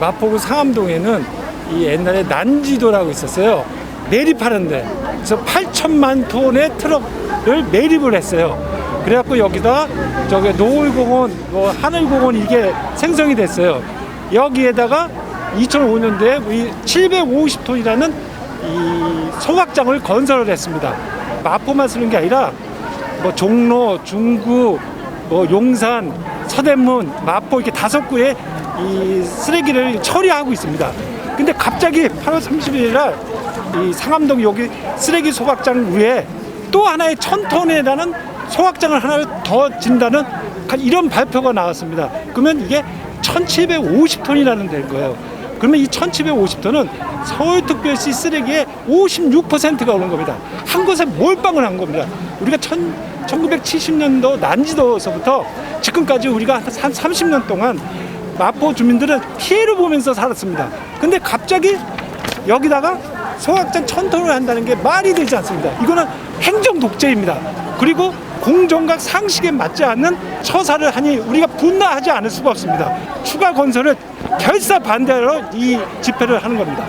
마포구 상암동에는 이 옛날에 난지도라고 있었어요. 매립하는데 그래서 8천만 톤의 트럭을 매립을 했어요. 그래갖고 여기다 저기 노을공원, 뭐 하늘공원 이게 생성이 됐어요. 여기에다가 2005년도에 우리 750톤이라는 이 소각장을 건설을 했습니다. 마포만 쓰는 게 아니라 뭐 종로, 중구, 뭐 용산, 서대문, 마포 이렇게 다섯 구에 이 쓰레기를 처리하고 있습니다. 근데 갑자기 8월 30일 날이 상암동 여기 쓰레기 소각장 위에 또 하나의 천 톤에 달하는 소각장을 하나를 더 진다는 이런 발표가 나왔습니다. 그러면 이게 1750톤이라는 된 거예요. 그러면 이 1750톤은 서울특별시 쓰레기의 56%가 오는 겁니다. 한 곳에 몰빵을 한 겁니다. 우리가 천, 1970년도 난지도서부터 지금까지 우리가 한 30년 동안 마포 주민들은 피해를 보면서 살았습니다. 근데 갑자기 여기다가 소각장 천 톤을 한다는 게 말이 되지 않습니다. 이거는 행정 독재입니다. 그리고 공정각 상식에 맞지 않는 처사를 하니 우리가 분노하지 않을 수가 없습니다. 추가 건설을 결사 반대로 이 집회를 하는 겁니다.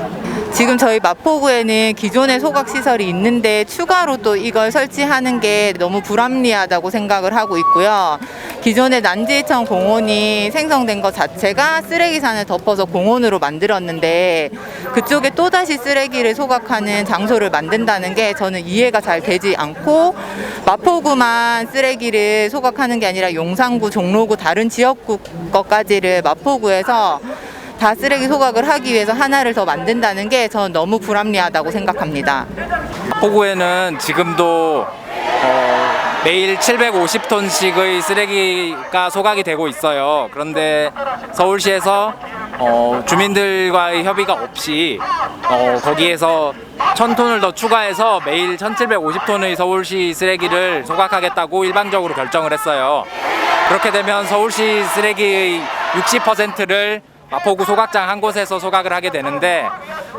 지금 저희 마포구에는 기존의 소각 시설이 있는데 추가로 또 이걸 설치하는 게 너무 불합리하다고 생각을 하고 있고요. 기존의 난지천 공원이 생성된 것 자체가 쓰레기산을 덮어서 공원으로 만들었는데 그쪽에 또다시 쓰레기를 소각하는 장소를 만든다는 게 저는 이해가 잘 되지 않고 마포구만 쓰레기를 소각하는 게 아니라 용산구, 종로구 다른 지역구 것까지를 마포구에서 다 쓰레기 소각을 하기 위해서 하나를 더 만든다는 게 저는 너무 불합리하다고 생각합니다. 포구에는 지금도 어, 매일 750톤씩의 쓰레기가 소각이 되고 있어요. 그런데 서울시에서 어, 주민들과의 협의가 없이 어, 거기에서 1000톤을 더 추가해서 매일 1750톤의 서울시 쓰레기를 소각하겠다고 일방적으로 결정을 했어요. 그렇게 되면 서울시 쓰레기의 60%를 마포구 소각장 한 곳에서 소각을 하게 되는데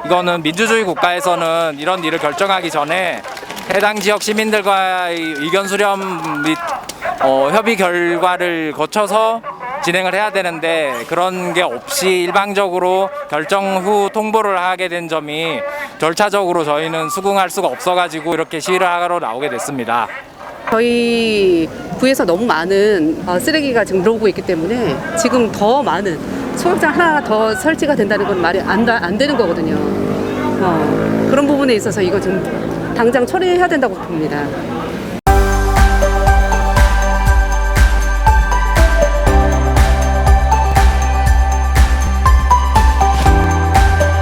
이거는 민주주의 국가에서는 이런 일을 결정하기 전에 해당 지역 시민들과의 의견 수렴 및 어, 협의 결과를 거쳐서 진행을 해야 되는데 그런 게 없이 일방적으로 결정 후 통보를 하게 된 점이 절차적으로 저희는 수긍할 수가 없어가지고 이렇게 시위를 하러 나오게 됐습니다. 저희 구에서 너무 많은 어, 쓰레기가 지금 들어오고 있기 때문에 지금 더 많은 소각장 하나 더 설치가 된다는 건 말이 안, 다- 안 되는 거거든요. 어, 그런 부분에 있어서 이거 좀 당장 처리해야 된다고 봅니다.